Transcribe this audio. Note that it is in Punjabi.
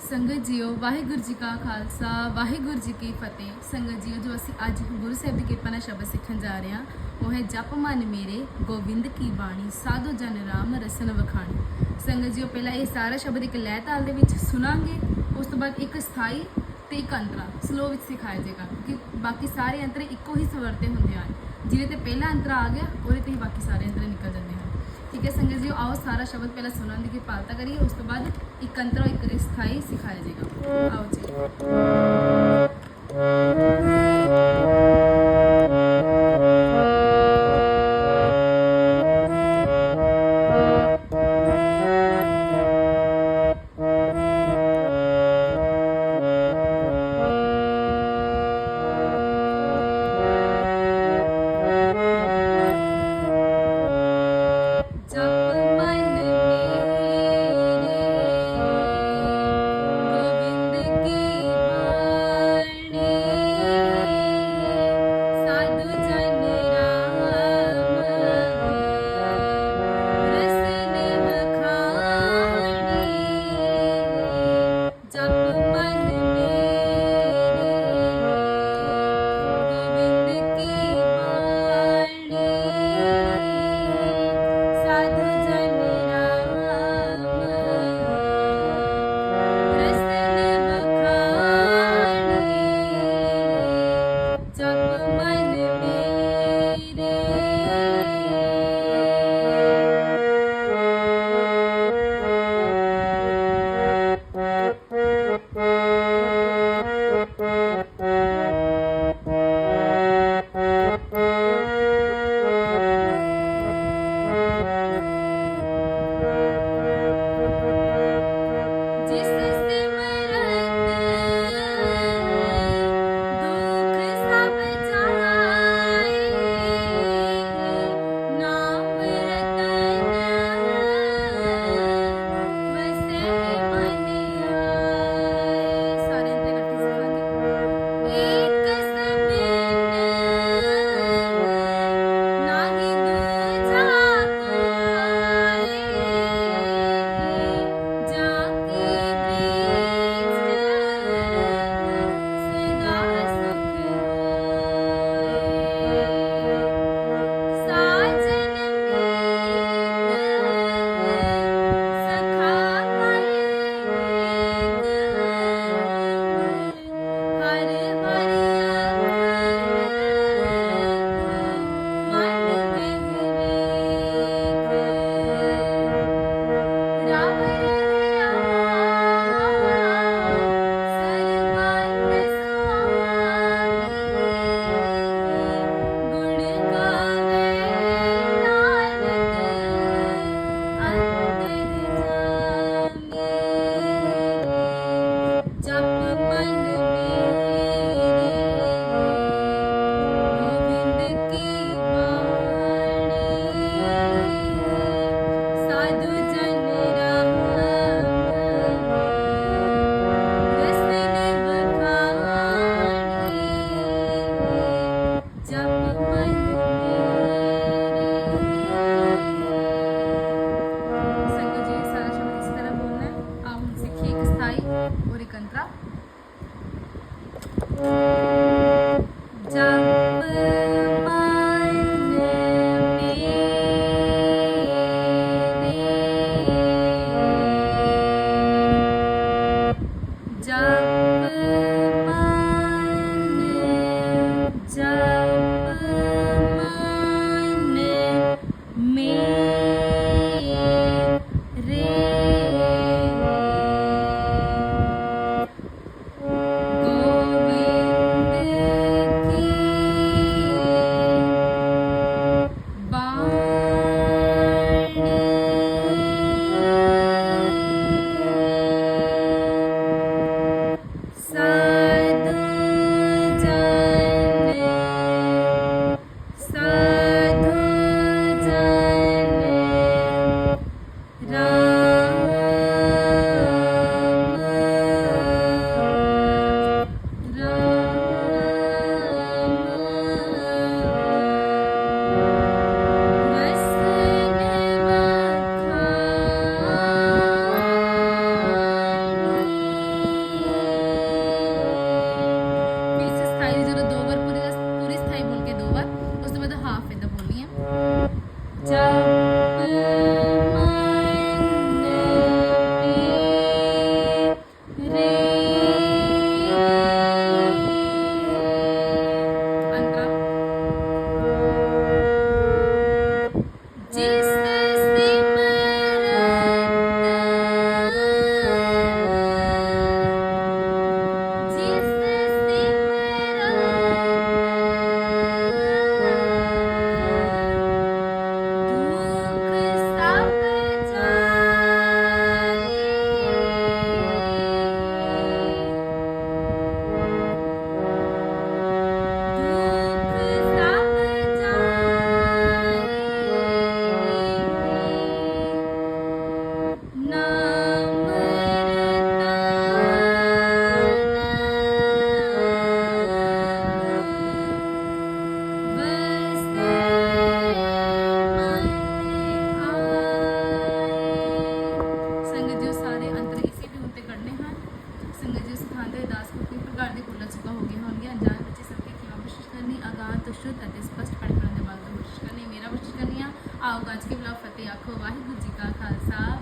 ਸੰਗਤ ਜੀਓ, ਵਾਹਿਗੁਰੂ ਜੀ ਕਾ ਖਾਲਸਾ, ਵਾਹਿਗੁਰੂ ਜੀ ਕੀ ਫਤਿਹ। ਸੰਗਤ ਜੀਓ, ਜੋ ਅਸੀਂ ਅੱਜ ਗੁਰੂ ਸਾਹਿਬ ਦੀ ਕਿਰਪਾ ਨਾਲ ਸ਼ਬਦ ਸਿੱਖਣ ਜਾ ਰਹੇ ਹਾਂ, ਉਹ ਹੈ ਜਪ ਮਨ ਮੇਰੇ, ਗੋਬਿੰਦ ਕੀ ਬਾਣੀ, ਸਾਧੂ ਜਨ ਰਾਮ ਰਸਨ ਵਖਾਣੀ। ਸੰਗਤ ਜੀਓ, ਪਹਿਲਾਂ ਇਹ ਸਾਰਾ ਸ਼ਬਦ ਇੱਕ ਲੈਅ ਤਾਲ ਦੇ ਵਿੱਚ ਸੁਣਾਂਗੇ, ਉਸ ਤੋਂ ਬਾਅਦ ਇੱਕ ਸਥਾਈ ਤੇ ਇੱਕ ਅੰਤਰਾ ਸਲੋ ਵਿੱਚ ਸਿਖਾਇਆ ਜਾਏਗਾ ਕਿ ਬਾਕੀ ਸਾਰੇ ਅੰਤਰੇ ਇੱਕੋ ਹੀ ਸਵਰ ਤੇ ਹੁੰਦੇ ਹਨ। ਜਿਹਦੇ ਤੇ ਪਹਿਲਾ ਅੰਤਰਾ ਆ ਗਿਆ, ਉਹਦੇ ਤੇ ਹੀ ਬਾਕੀ ਸਾਰੇ ਅੰਤਰੇ ਨਿਕਲ ਜਾਂਦੇ ਹਨ ਠੀਕ ਸੰਗਤ ਜੀ, ਆਓ ਸਾਰਾ ਸ਼ਬਦ ਪਹਿਲਾਂ ਸੁਣਨ ਦੀ ਕਿਰਪਾਲਤਾ ਕਰੀਏ, ਉਸ ਤੋਂ ਬਾਅਦ ਇੱਕ ਅੰਤਰ ਇੱਕ ਸਥਾਈ ਸਿਖਾਇਆ ਜਾਏਗਾ। ਆਓ ਜੀ। 哎，这个多。ਘਰ ਦੇ ਕੁੱਲਾ ਚੁੱਕਾ ਹੋ ਗਈਆਂ ਹੋਣਗੀਆਂ ਅਣਜਾਣ ਬੱਚੇ ਸਭ ਦੀ ਖਿਮਾ ਕੋਸ਼ਿਸ਼ ਕਰਨੀ ਅਗਾਹ ਤੋਂ ਸ਼ੁੱਧ ਅਤੇ ਸਪਸ਼ਟ ਪੜ੍ਹਨ ਦੇ ਬਾਅਦ ਕੋਸ਼ਿਸ਼ ਕਰਨੀ, ਮੇਰਾ ਕੋਸ਼ਿਸ਼ ਕਰਨੀ ਆ, ਆਓ ਗੱਜ ਕੇ ਬੁਲਾਓ ਫਤਿਹ, ਆਖੋ ਵਾਹਿਗੁਰੂ ਜੀ ਕਾ ਖਾਲਸਾ।